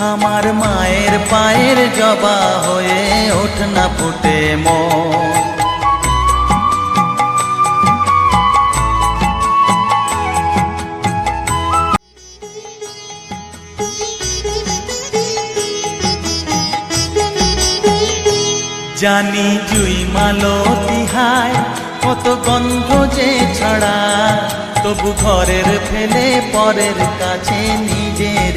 আমার মায়ের পায়ের জবা হয়ে ওঠ না ফুটে মন। জানি জুই মালো তিহায়, কত গন্ধ যে ছড়া। তবু ঘরের ফেলে পরের কাছে নিজের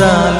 মোরা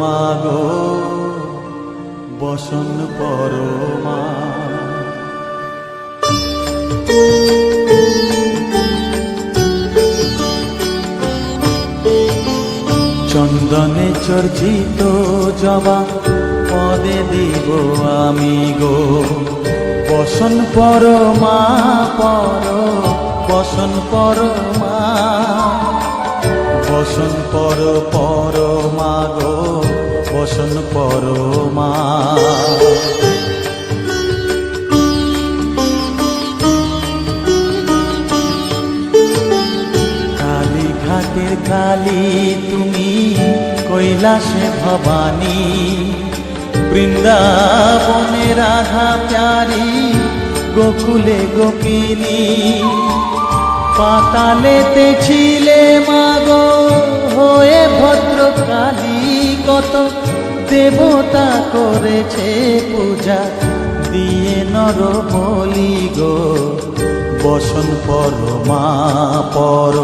গো বসন পরমা। চন্দনে চর্চিত জবা, পদে দিব আমি গো। বসন পরমা, পর বসন পরমা। বসন পর পরমা গো, বসন পরমা কালী ঘাটের কালী, তুমি কৈলাসে ভবানী। বৃন্দাবনে রাধা প্যারি, গোকুলে গোপিনী। পাতালেতে ছিলে করেছে পূজা দিয়ে নর বলি গো। বসন পর মা পর